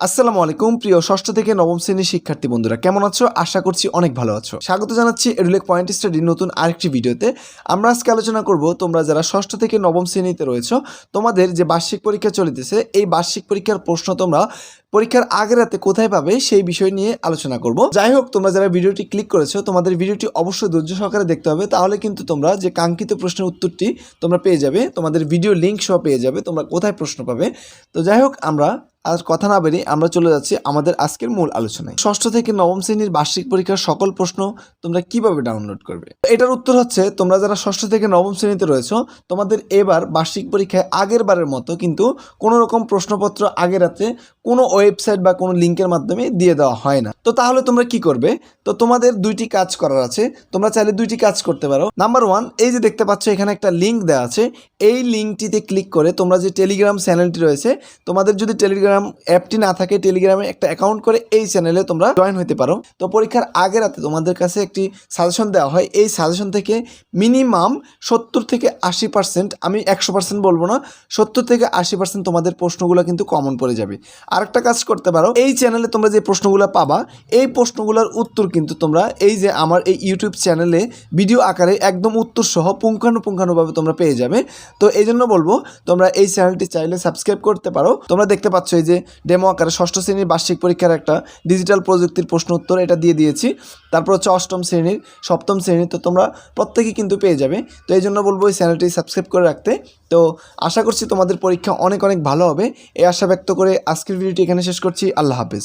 আসসালামু আলাইকুম, প্রিয় ষষ্ঠ থেকে নবম শ্রেণির শিক্ষার্থী বন্ধুরা, কেমন আছো? আশা করছি অনেক ভালো আছো। স্বাগত জানাচ্ছি এডুলেক পয়েন্ট স্টাডির নতুন আরেকটি ভিডিওতে। আমরা আজকে আলোচনা করব, তোমরা যারা ষষ্ঠ থেকে নবম শ্রেণীতে রয়েছো, তোমাদের যে বার্ষিক পরীক্ষা চলিতেছে, এই বার্ষিক পরীক্ষার প্রশ্ন তোমরা পরীক্ষার আগের রাতে কোথায় পাবে, সেই বিষয় নিয়ে আলোচনা করব। যাই হোক, তোমরা যারা ভিডিওটি ক্লিক করেছ, তোমাদের ভিডিওটি অবশ্যই ধৈর্য সহকারে দেখতে হবে, তাহলে কিন্তু তোমরা যে কাঙ্ক্ষিত প্রশ্নের উত্তরটি তোমরা পেয়ে যাবে, তোমাদের ভিডিও লিঙ্ক সহ পেয়ে যাবে, তোমরা কোথায় প্রশ্ন পাবে। তো যাই হোক, আমরা আর কথা না বেরিয়ে আমরা চলে যাচ্ছি আমাদের আজকের মূল আলোচনায়। ষষ্ঠ থেকে নবম শ্রেণির বার্ষিক পরীক্ষার সকল প্রশ্ন তোমরা কীভাবে ডাউনলোড করবে? এটার উত্তর হচ্ছে, তোমরা যারা ষষ্ঠ থেকে নবম শ্রেণীতে রয়েছো, তোমাদের এবার বার্ষিক পরীক্ষায় আগের বারের মতো কিন্তু কোনো রকম প্রশ্নপত্র আগের রাতে কোনো ওয়েবসাইট বা কোনো লিঙ্কের মাধ্যমে দিয়ে দেওয়া হয় না। তো তাহলে তোমরা কি করবে? তো তোমাদের দুইটি কাজ করার আছে। তোমরা চাইলে দুইটি কাজ করতে পারো। নাম্বার ওয়ান এই যে দেখতে পাচ্ছ, এখানে একটা লিঙ্ক দেওয়া আছে। এই লিঙ্কটিতে ক্লিক করে তোমরা যে টেলিগ্রাম চ্যানেলটি রয়েছে, তোমাদের যদি টেলিগ্রাম অ্যাপটি না থাকে টেলিগ্রামে একটা অ্যাকাউন্ট করে এই চ্যানেলে তোমরা জয়েন হতে পারো। তো পরীক্ষার আগের রাতে তোমাদের কাছে একটি সাজেশন দেওয়া হয়। এই সাজেশন থেকে মিনিমাম সত্তর থেকে আশি পার্সেন্ট আমি একশো পার্সেন্ট বলব না, সত্তর থেকে আশি পার্সেন্ট তোমাদের প্রশ্নগুলো কিন্তু কমন পড়ে যাবে। আরেকটা কাজ করতে পারো, এই চ্যানেলে তোমরা যে প্রশ্নগুলো পাবা, এই প্রশ্নগুলোর উত্তর কিন্তু তোমরা এই যে আমার এই ইউটিউব চ্যানেলে ভিডিও আকারে একদম উত্তর সহ পুঙ্খানুপুঙ্খানুভাবে তোমরা পেয়ে যাবে। তো এই জন্য বলব, তোমরা এই চ্যানেলটি চাইলে সাবস্ক্রাইব করতে পারো। তোমরা দেখতে পাচ্ছ যে ডেমো আকারে ষষ্ঠ শ্রেণির বার্ষিক পরীক্ষার একটা ডিজিটাল প্রযুক্তির প্রশ্ন উত্তর এটা দিয়ে দিয়েছি। তারপর হচ্ছে অষ্টম শ্রেণির, সপ্তম শ্রেণির, তো তোমরা প্রত্যেকেই কিন্তু পেয়ে যাবে। তো এই জন্য বলব এই চ্যানেলটি সাবস্ক্রাইব করে রাখতে। তো আশা করছি তোমাদের পরীক্ষা অনেক অনেক ভালো হবে। এই আশা ব্যক্ত করে আজকের ভিডিওটি এখানে শেষ করছি। আল্লাহ হাফেজ।